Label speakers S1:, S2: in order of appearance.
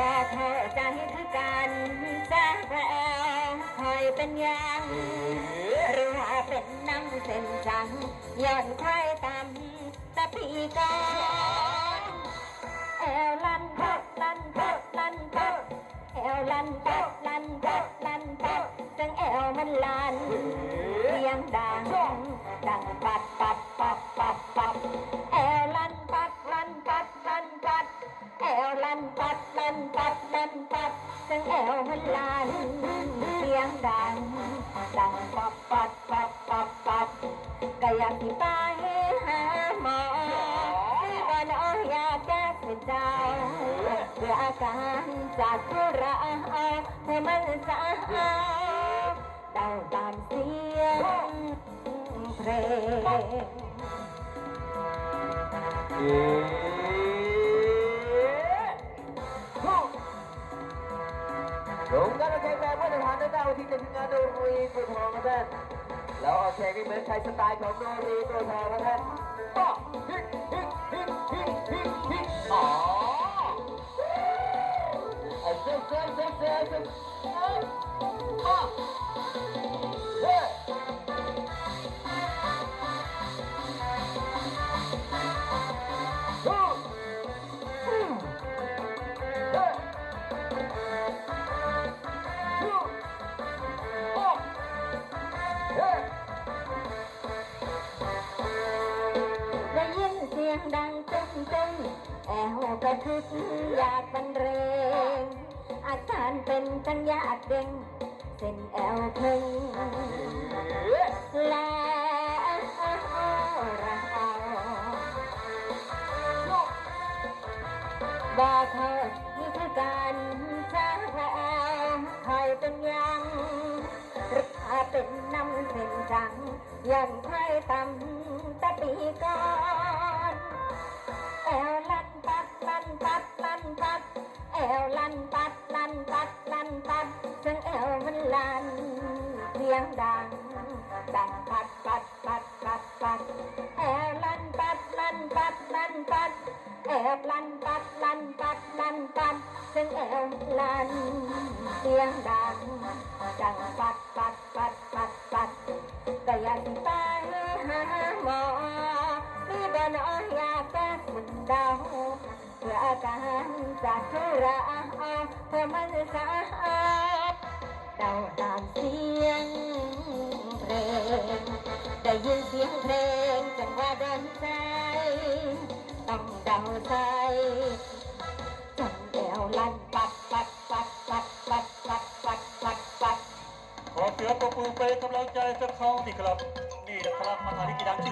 S1: ก็เข้าใจคือกันจะแปลคอยเป็นยังหรือว่าเป็นน้ำเส้นจังย้อนควายตำตะปีกอนแอวลันพัดลันพัดลันพัดแอวลันพัดลันพัดลันพัดจังแอวมันลันเสียงดังดังปัดปัด แอวลันปัดลันปัดลันปัดจังแอวมันลันเสียงดังดังปับปัดปับปับปับก็อยากที่ไปหาหมอก็น้อยอยากจะเป็นเจ้าเพื่ออาการจากทุระเพื่อมันสะอาดเดาตามเสียงเพลง
S2: งแบบมาตรฐานด้านหน้าที่จะทีมงานโนรีตัวทองนะท่านแล้วออกแข่งให้เหมือนใครสไตล์ของโนรีตัวทองนะท่านป้อฮิตฮิตฮิตฮิตฮิตฮิตอ๋อไอ้เจ้าเจ้าเจ้าเจ้าเจ้าป้อเฮ้ฮู้
S1: งดังตึ้งตึ้งแอวกระทึกอยากบรรเลงอาการเป็นตั้งอยากเด้งเส้นแอวพึงแล้วเราบอกเธอนี่คือการช้าแววคอยเป็นยังราเป็นน้ำเส้นจังยันใครตำตะปีก่อ อวลันปัดลันปัดลันปัดจังแอวมันลันเสียงดังดังปัดปัดปัดปัดปัดแอบลันปัดลันปัดลันปัดแอบลันปัดลันปัดลันปัดซึ่งแอบลันเสียงดังดังปัดปัดปัดปัดปัดก็ยากสิไปหาหมอมีบ่น้อยยากจะคุณเดาเพื่ออา การจากทุระเพื่อมันสาดเดาตามเสียงเพลงได้ยินเสียงเพลงจังว่าดินใจ ต้องเดาใจจนแอวลั่นปัดปัดปัดปัดปัดปัดปัดปัดปัด
S3: ขอเสียงปรบมือเป็นกำลังใจกับเขาสิครับ นี่นะครับมาทานิกิดัง